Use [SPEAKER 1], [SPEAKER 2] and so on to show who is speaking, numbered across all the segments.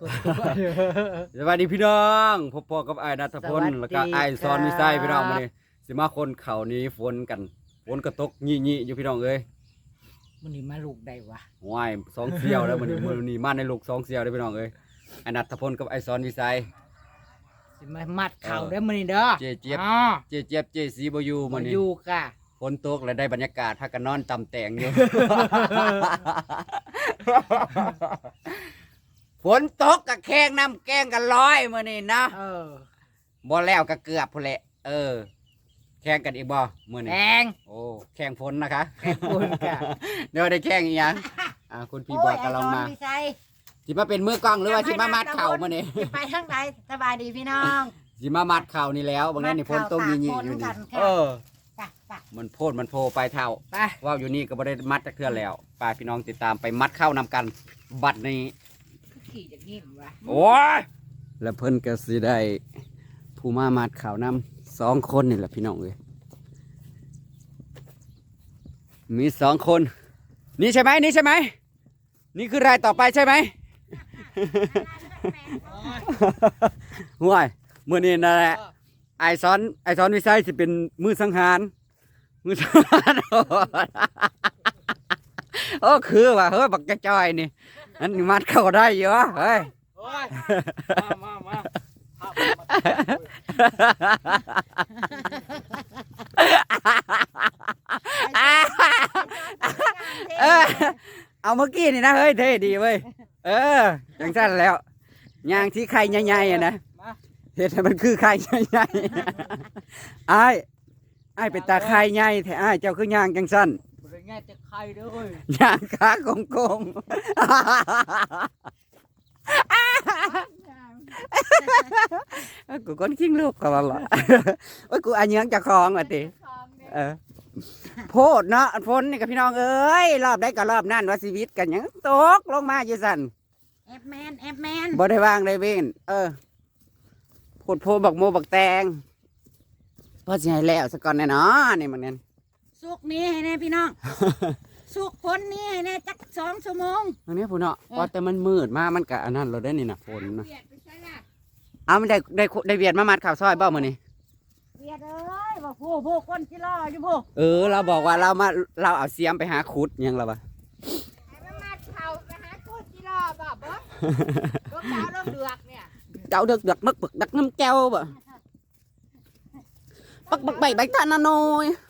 [SPEAKER 1] ตัวตัว
[SPEAKER 2] สวัสดีพี่น้องพบพอกับไอ้ายนัทพล
[SPEAKER 1] สวัสดี
[SPEAKER 2] แล้วก็ไอ้ายซอน
[SPEAKER 1] ค่ะ
[SPEAKER 2] วิสัยพี่น้องมานี่สิมาคนเขานี้ฝนกันฝนกระตกยี่ยี่อยู่พี่น้องเอ้ย
[SPEAKER 1] มันนี่มาลูกได้วะ
[SPEAKER 2] ว้ายสองเสี่ยวแล้วมันนี่มือนี่มาในลูกสองเสี่ยวเลยพี่น้องเอ้ยไอ้ายนัทพลกับไอ้ายซอนวิสัย
[SPEAKER 1] สิมามัดเข่า
[SPEAKER 2] เออ
[SPEAKER 1] ได้อมันนี่เด้อ
[SPEAKER 2] เจ๊เจี๊ยบ
[SPEAKER 1] อ๋อ
[SPEAKER 2] เจเจี๊ยบเจสีบอยู
[SPEAKER 1] มา
[SPEAKER 2] มันนี่
[SPEAKER 1] อยู่กะ
[SPEAKER 2] ฝนตกแล้วได้บรรยากาศถ้ากันนอนตำแตงอยู่ ฝนตกกับแข้งน้ำแกงกันร้อยมือนี่นะ
[SPEAKER 1] เออ
[SPEAKER 2] บ่แล้วก็เกือบพุ่นแหละเออ แข่งกันอีกบ่มื้อ
[SPEAKER 1] แด
[SPEAKER 2] นี้
[SPEAKER 1] ง
[SPEAKER 2] โอ้แข่งฝนนะคะ
[SPEAKER 1] แข่งฝนจ้ะ
[SPEAKER 2] เดี๋ยวได้แข่งอีหยังอ่าคุณพี่บอกกันลองมา
[SPEAKER 3] โยไอ้ตอนพี่ชัย
[SPEAKER 2] สิมาเป็นมือกล้องหรือว่าสิมามัดเข่ามื้อนี้
[SPEAKER 3] สิไปทางไหนสบายดีพี่น้อง
[SPEAKER 2] สิมามัดเข่านี่แล้วบางนั้นนี่ฝนตกยี่ๆอยู่
[SPEAKER 3] มัด
[SPEAKER 2] นี่
[SPEAKER 3] เข่าตากฝนกันค่ะ
[SPEAKER 2] เออ
[SPEAKER 3] จ้ะจ้ะ
[SPEAKER 2] มันโพดมันโพไปเท่า
[SPEAKER 1] ไป
[SPEAKER 2] ว่าวอยู่นี่ก็บ่ได้มัดจักเทื่อแล้วไปพี่น้องติดตามไปมัดเข้านำกัน บัดนี้
[SPEAKER 1] ขี่จากนี่วะ
[SPEAKER 2] โอ้ยแล้วเพิ่นก็สิได้ผู้มามัดข่าวนำสองคนนี่แหละพี่น้องเอ้ยมีสองคน นี่ใช่ไหมนี่ใช่ไหม นี่คือรายต่อไปใช่ไหมห่วยมื่อนี้นั่นแหละไอซอนไอซอนวิสัยสิเป็นมือสังหาร มือสังหารโอ้คือว่าเฮ้ยบักกระจอยนี่อั นนี้มัดเข้าได้อยู่วะเฮ้ย
[SPEAKER 1] โอ้ยมามามา
[SPEAKER 2] เออเอาเมื่อกี้นี่นะเฮ้ยเท่ดีเว้ยเออจังสั้นแล้วยางที่ไข่ใหญ่ๆอะนะ
[SPEAKER 1] มา
[SPEAKER 2] เห็ดให้มันคือไข่ใหญ่ๆไอ้ายอ้ายเป็นตาไข่ใหญ่แท้อ้ายเจ้าคือย่างจังสั้น
[SPEAKER 1] บริง่ายจะ ใครเด้อ
[SPEAKER 2] ย่างขาโกงโกงๆกูก้นขิงลูกก็ว่าบ่โอ้ยกูอันยังจะคลองอะติเออโพดเนาะฝนนี่กับพี่น้องเอ้ยรอบได้ก็รอบนั่นว่าชีวิตกันหยังตกลงมาอยู่สั่น
[SPEAKER 3] แอปแมนแอปแมน
[SPEAKER 2] บ่ได้วางได้เว้นเออโพดโพบักโมบักแตงพอสิให้แล้วซะก่อนแน่นอนนี่มันนั่น
[SPEAKER 3] สุกนี้ให้แน่พี่น้อง สุกพ้นนี้ให้แน่จักสองชั่วโมง
[SPEAKER 2] ตรงนี้พูนเนาะ
[SPEAKER 3] เออ
[SPEAKER 2] พอแต่มันมืดมามันก็อันนั้นเราได้นี่นะฝนนะ
[SPEAKER 3] เวียดไปใช่ละ
[SPEAKER 2] เอามันได้ได้ได้เวียดมามัดข่าวซอยเบ้ามื้อนี้
[SPEAKER 3] เวียดเอ้ยบอกผู้ผู้คนที่รออยู่ผู้
[SPEAKER 2] เออ เราบอกว่าเรามาเราเอาเสียมไปหาขุดหยังเราปะ
[SPEAKER 3] ไอ้มามัดเข่าไปหาคนที่รอบ่บ่ลูกสาวลูกเดือกเนี่ย
[SPEAKER 2] เจ้าเด็กเด็กมึกบึกดักน้ำแก้วบ่ปักปักใบใบตานาโนย
[SPEAKER 3] ห้ำแก้วด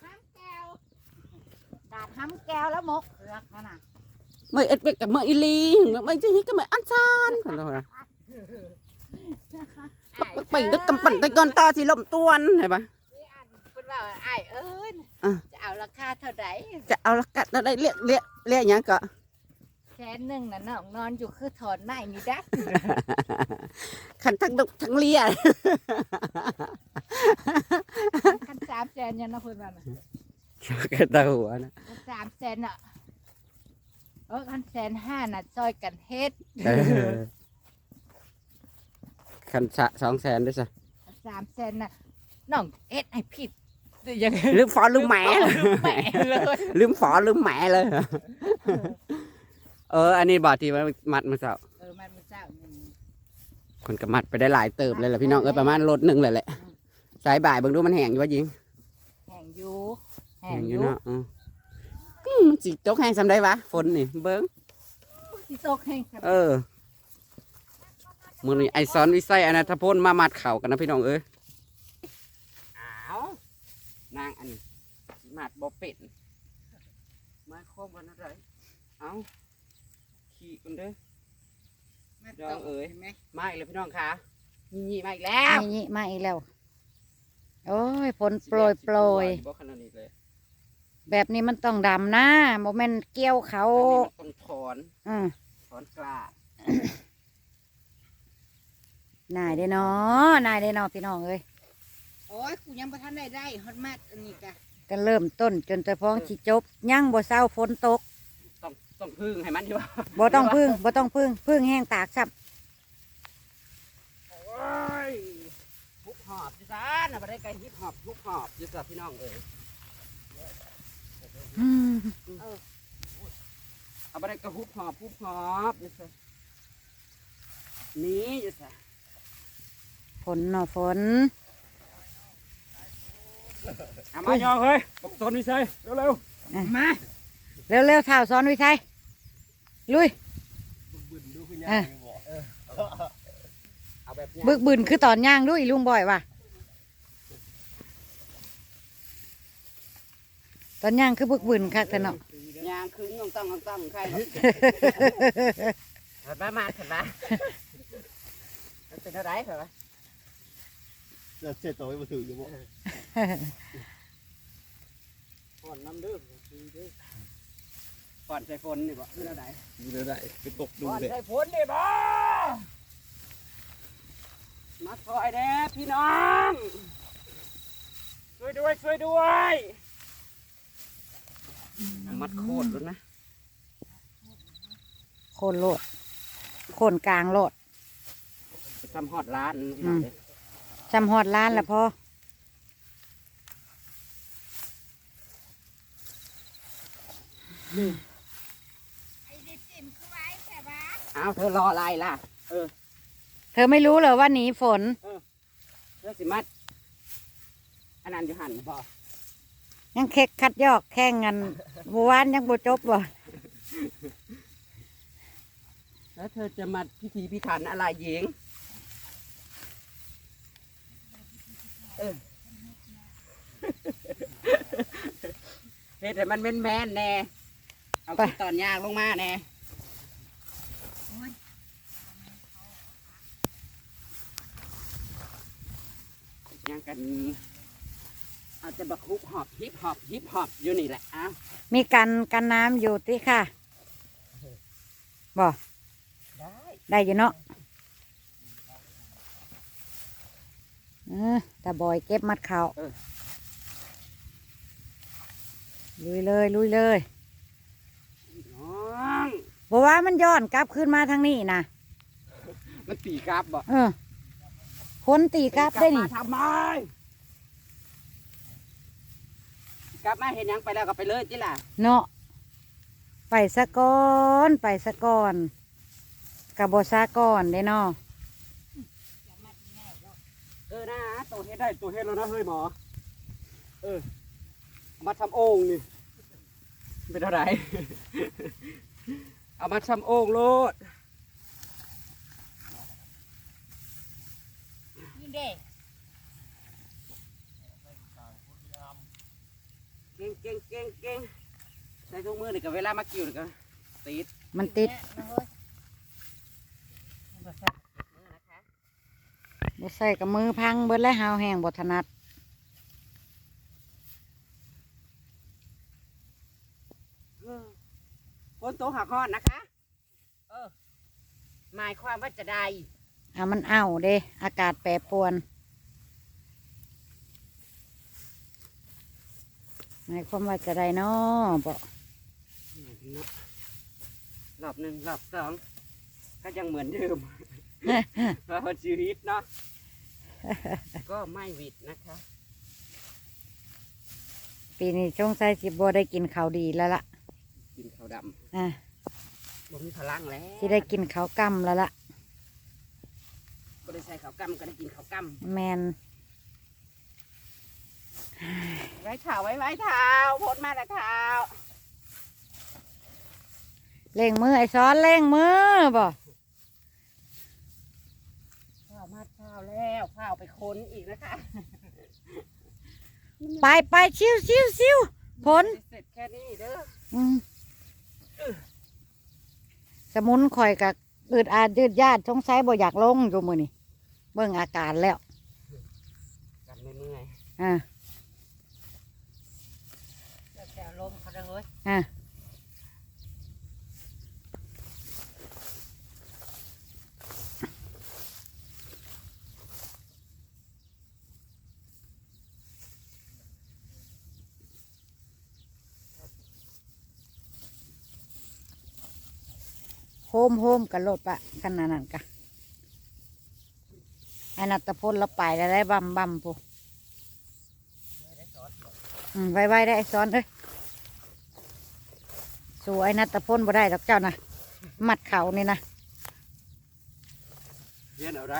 [SPEAKER 3] าดห้ำแก้วแล้วมกเดือกนั่นน่ะ
[SPEAKER 2] เมื่อเอ็ดเป็กกับเมื่ออีลีไม่ใช่ก็ไม่อันซานกันแล้วนะปักปักใบดึกกำปั่นตะกอนตาสิลมตวนเห็นปะ
[SPEAKER 3] นี่อันคุณว่าไอ้ายเอ้ย
[SPEAKER 2] อะ
[SPEAKER 3] จะเอาราคาเท่าไหร่
[SPEAKER 2] จะเอาละกัดได้เรียกเรียกเรียกหยังก็
[SPEAKER 3] แสนหนึ่งน่ะน้องนอนอยู่คือถอนหน้านี่ได้
[SPEAKER 2] ขันทั้งดุทั้งเลีย
[SPEAKER 3] คันสามแสนยังนะเพื่อนว่า น่ะ
[SPEAKER 2] กระตาหัวนะ
[SPEAKER 3] คันสามแสนอะเออคันแสนห้าน่ะซอยกันเฮ็ด
[SPEAKER 2] เออขันสะสองแสนด้วยสิ
[SPEAKER 3] คันสามแสนน่ะน้องเอ็ดให้ผิดยังไง
[SPEAKER 2] ลืมฟอลืมแหม
[SPEAKER 3] แหม่เลย
[SPEAKER 2] ลืมฟอลืมแหมเลย เออ อันนี้บอที่มันมัดมาเสา
[SPEAKER 3] เออมันมันเจ้าหนึ่ง
[SPEAKER 2] คนก็มัดไปได้หลายเติบเลยแหละพี่น้องเออประมาณรถหนึ่งเลยแหละสายบ่ายเบิ่งดูมันแห้งอยู่ว่ายิง
[SPEAKER 3] แห่งอยู่ แห่
[SPEAKER 2] แห้
[SPEAKER 3] ง
[SPEAKER 2] ง
[SPEAKER 3] อ
[SPEAKER 2] อยู่
[SPEAKER 3] ยู่
[SPEAKER 2] เนาะอืมอืมมันสิตกแห้งสำได้วะฝนนี่เบิ่ง
[SPEAKER 3] ที่ตกแห่งครับ
[SPEAKER 2] เออมือนี้ไอซอนวิไสอนัทพลมามัดเข่ากันนะพี่น้องเอ้ยอ้าวนางอันนี้มัดบ่เป็นมาคมกันอะไรเอ้าขี่กันเด้อน้องเอ๋ย
[SPEAKER 3] ห็นไหม
[SPEAKER 2] มาอีกแล้วพี่น้องคะนี่มาอีกแล้ว
[SPEAKER 3] นี่มาอีกแล้ว โอ้ยฝนโปรยโปรย
[SPEAKER 2] สิบ่ขนาดนี้เลย
[SPEAKER 3] แบบนี้มันต้องดำนะโมเมนเกี่ยวเขา
[SPEAKER 2] อันนี้มันต้องถอน
[SPEAKER 3] อืม
[SPEAKER 2] ถอนกล้า
[SPEAKER 3] นายได้เนาะนายได้เนาะพี่น้องเอ้ยโอ้ยกูยังบ่ทันได้ได้ฮอตมาดอันนี้กะก็เริ่มต้นจนแต่พ้องสิจบยังบ่เศร้าฝนตก
[SPEAKER 2] ต้องต้องพึ่งให้มันดีว่า
[SPEAKER 3] บ่ต้องพึ่งบ่ต้องพึ่งพึ่งแห้งตากซับ
[SPEAKER 2] โอ้ยฮุบหอบจิซาน่ะบ่ได้ไกลฮิปฮอปฮุบหอบจิซาพี่น้องเอ้ย
[SPEAKER 3] อืม
[SPEAKER 2] เอาบ่ได้ก็ฮุบหอบฮุบหอบจิซาหนี่จะซะ
[SPEAKER 3] ฝนเนาะฝน
[SPEAKER 2] เอามายองเฮ้ยบอกตนวิสัยเร็ว
[SPEAKER 1] มา
[SPEAKER 3] เร็วๆเท่าซ้อนวิชัยลุยเออ
[SPEAKER 2] ๆเอาแบบเนี้ย
[SPEAKER 3] บึกบึนคือตอนย่างด้วยลุงบ่อยว่ะ ตอนย่างคือบึกบึนคักแต่เนาะ
[SPEAKER 2] ยางคืนต้องต้องต้องใครเห็นบ้ามาเห็นบ้ามันเป็นอะไรเหรอ
[SPEAKER 4] จะเสร็จต่อไปมาถึงอยู่บ่
[SPEAKER 2] ผ่อนน้ำดื้อผ่อนใส่ฝนนี่บ่คืออะไร
[SPEAKER 4] อยู่ได้ได้ไปตกดูเลย
[SPEAKER 2] ใส่ฝนนี่บ่มาคอยแน่พี่น้อง ช่วยด้วยช่วยด้วย มัดโคตรแล้วนะ
[SPEAKER 3] โคนโลด โคนกลางโลด
[SPEAKER 2] ไปทำฮอดร้าน
[SPEAKER 3] อืมจำฮอดล้านละพอ
[SPEAKER 2] เอาเธอรออะไรล่ะ
[SPEAKER 3] เธอไม่รู้เหรอว่าหนีฝน
[SPEAKER 2] เธอสิมัดอันนั้นอยู่หันบ่
[SPEAKER 3] ยังเค็กคัดยอกแข่งกันเมื่อวานยังบ่จบบ่
[SPEAKER 2] แล้วเธอจะมาพิธีพิถันอะไรหญิงเออเฮ็ดให้มันแม่นแม่นแน่เอาขี้ตอนยากลงมาแน่ย่างกัน อาจะบักฮุบหอบฮิปฮอบฮิปฮอบอยู่นี่แหละอ้าว
[SPEAKER 3] มีกันกันน้ำอยู่ติค่ะบ่
[SPEAKER 2] ได้
[SPEAKER 3] ได้อยู่เนาะเออตาบอยเก็บมัดเขาลุยเลยลุยเลย
[SPEAKER 2] น้อง
[SPEAKER 3] บอกว่ามันย้อนกลับขึ้นมาทางนี้นะ
[SPEAKER 2] มันตีกราบบ่
[SPEAKER 3] เออคนตีกลับได้นี่
[SPEAKER 2] มาทำไม กลับมาเห็นยังไปแล้วก็ไปเลยจิล่ะ
[SPEAKER 3] เนาะไปสะก่อนไปสะก่อนกับบซาก่อนได้เนาะ
[SPEAKER 2] เออนะตัวเฮ็ดได้ตัวเฮ็ดแล้วนะเฮ้ยหมอเออเอามาทำโอ่งนี่เป็นเท่าไหร่ เอามาทำโอ่งโลด
[SPEAKER 1] นี่เด้
[SPEAKER 2] เก่ เก่งเก่งเก่งใส่ถุงมือนี่กับเวลามากิ้วนี่ก็ติด
[SPEAKER 3] มันติด
[SPEAKER 2] มือนะคะ
[SPEAKER 3] บ่ใส่กับมือพังเบิดแล้วหาวแห้งบ่ถนัด
[SPEAKER 2] เออฝนตกหักหอนนะคะ เออหมายความว่าจะได้
[SPEAKER 3] อะมันเอาเด้อากาศแปรปรวน หมายความว่าจะได้เนาะบ่
[SPEAKER 2] เนาะรอบหนึ่งรอบสองก็ยังเหมือนเดิมเพราะว่าชีวิตเนาะก็ไม่หวิดนะคะ
[SPEAKER 3] ปีนี้ช่วงใส่สิบ่ได้กินข้าวดีแล้วล่ะ
[SPEAKER 2] กินข้าวด
[SPEAKER 3] อะำ
[SPEAKER 2] บ่มีพลังแล้ว
[SPEAKER 3] สิได้กินข้าวกำแล้วล่ะ
[SPEAKER 2] ก็ได้ใส่ข้าวกำก็ได้กินข้าวก
[SPEAKER 3] แมนำ
[SPEAKER 2] ไว้เท้าไว้ไว้เท้าพดมาแล้วเท้า
[SPEAKER 3] เล่งมือไอ้ซ้อนเล่งมือบ่
[SPEAKER 2] ข้าวมาเท้าแล้วข้าวไปค้นอีกนะคะ
[SPEAKER 3] ไปไปชิวชิวชิวผล
[SPEAKER 2] เสร็จแค่นี้เด้อ
[SPEAKER 3] อืมสมุนข่อยกับอืดอาดยืดยาดสงสัยบ่อยากลงอยู่มือนี่เบิ่งอาการแล้ว
[SPEAKER 2] กันไม่เมื่อย
[SPEAKER 3] อ่า
[SPEAKER 1] แต่ลมเขาเด้ อเฮ้ย
[SPEAKER 3] อ่าโฮมโฮมกันโลดปะขนาดนั้นกะไอ้นัตพลเราไปแล้วได้บัมบัมปูอืมไว้ไว้ได้ไอ้ซ้อนเลย สู้ไอ้นัตพลบ่ได้ดอกเจ้านะมัดเขานี่นะ
[SPEAKER 2] เรียนเอาไร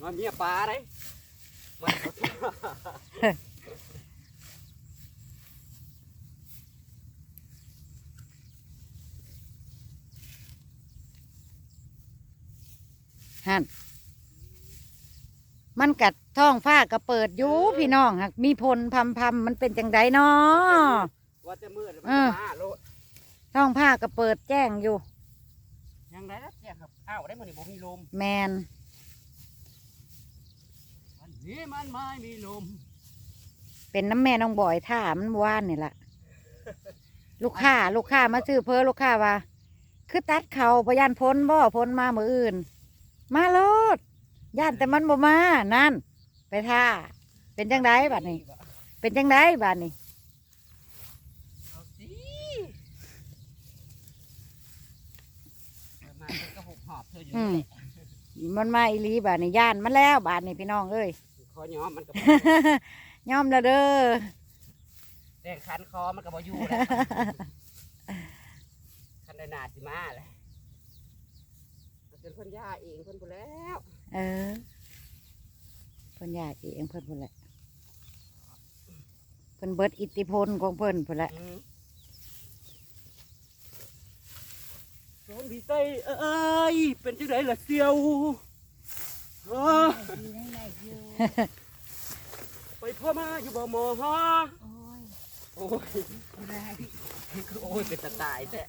[SPEAKER 2] มาเมียปลาไรมัน
[SPEAKER 3] หันมันกัดท้องฟ้าก็เปิดอยู่พี่น้องหักมีพลพำพำมันเป็นจังไดเนาะ
[SPEAKER 2] ว่าจะมืดแล้วมัน
[SPEAKER 3] เออ
[SPEAKER 2] มาโลด
[SPEAKER 3] ท้องผ้าก็เปิดแจ้งอยู่
[SPEAKER 2] ยังไงนะเจ้าครับอ้าวได้มันนี่บ่มีลม
[SPEAKER 3] แมน
[SPEAKER 2] วันนี้มันไม่มีลม
[SPEAKER 3] เป็นน้ำแม่น้องบ่อยท่ามันว่านนี่แหละลูกค้าลูกค้ามาซื้อเพอลูกค้าว่า คือตัดเขาพยานพ้นบ่พ้นมามืออื่น มาโลดย่านแต่มันบ่มานั่น ไปท่าเป็นจังไดบัดนี้ เป็นจังไดบัดนี้
[SPEAKER 2] เอาสิมามันก็หกห อบเธออยู่
[SPEAKER 3] อื
[SPEAKER 2] นี่
[SPEAKER 3] ม
[SPEAKER 2] แหละ
[SPEAKER 3] มันมาอีหลีบาดนี่ย่านมันแล้วบาดนี่พี่น้องเอ้ย
[SPEAKER 2] คอย้อมมันก็
[SPEAKER 3] ย่อมแล้วเด้อ
[SPEAKER 2] แดงคันคอมันก็บ่อยู่แล้วคันได้หนาสิมาเลยมันเป็นเพิ่นย่าเองเพิ่นพูแล้ว
[SPEAKER 3] เออเพิ่นอยากเองเพิ่นพุ่นแหละเพิ่นเบิดอิทธิพลของเพิ่นพุ่นแหละ
[SPEAKER 2] อืม โดนผีไส้เอ้ยเป็นจังไดล่ะเซียวเออไปพ่อมาอยู่บ่หมอฮะโอ้ยโอ้ยเป็นตาตายแต่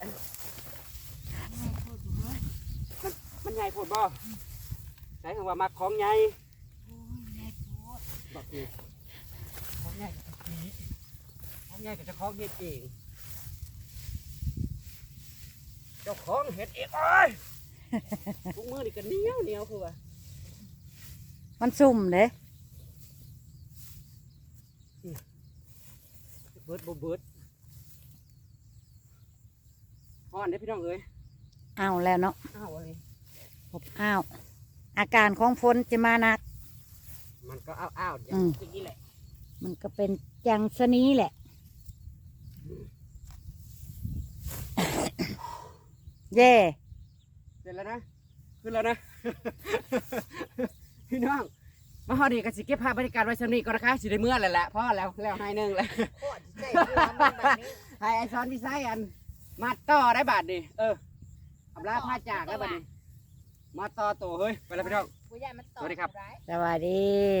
[SPEAKER 2] มันมันใหญ่โพดบ่ใช้คำว่ามักของใหญ่บอกดีของใหญ่กับผีของใหญ่กับเจ้าของเฮ็ดเองเจ้าของเฮ็ดเองโอ้ยทุกมือนี่ก็เหนียวเหนียวคือว่า
[SPEAKER 3] มันซุ่มเด้
[SPEAKER 2] เบิดบ่เบิดฮ้อนเด้อพี่น้องเอ้ย
[SPEAKER 3] เอาแล้วเนาะ
[SPEAKER 2] อ้าวอะไร
[SPEAKER 3] อบอ้าวอาการของฝนจะมาหนัก
[SPEAKER 2] มันก็อ้าวอ้าวอย่า
[SPEAKER 3] อื
[SPEAKER 2] ง
[SPEAKER 3] ม
[SPEAKER 2] นี้แหละ
[SPEAKER 3] มันก็เป็นจังสนี้แหละ เย่
[SPEAKER 2] เสร็จแล้วนะ ขึ้นแล้วนะ พี่น้อง มาฮอดนี่ก็สิเก็บภาพบรรยากาศไว้สำนีก่อนนะคะสิได้เมื่อแล้วแหละพ่อแล้วแล้วให้หนึ่งแล้วให้ไอซอนที่ไซอัน มาต่อได้บาทดิเอออำลาพาจากได้บาทดิมาต่อตัวเฮ้ย ไปแล้วพี่น้อง
[SPEAKER 1] กูอยากมันต่อ
[SPEAKER 2] สวัสดีครับ
[SPEAKER 1] ได้
[SPEAKER 3] สวัสดี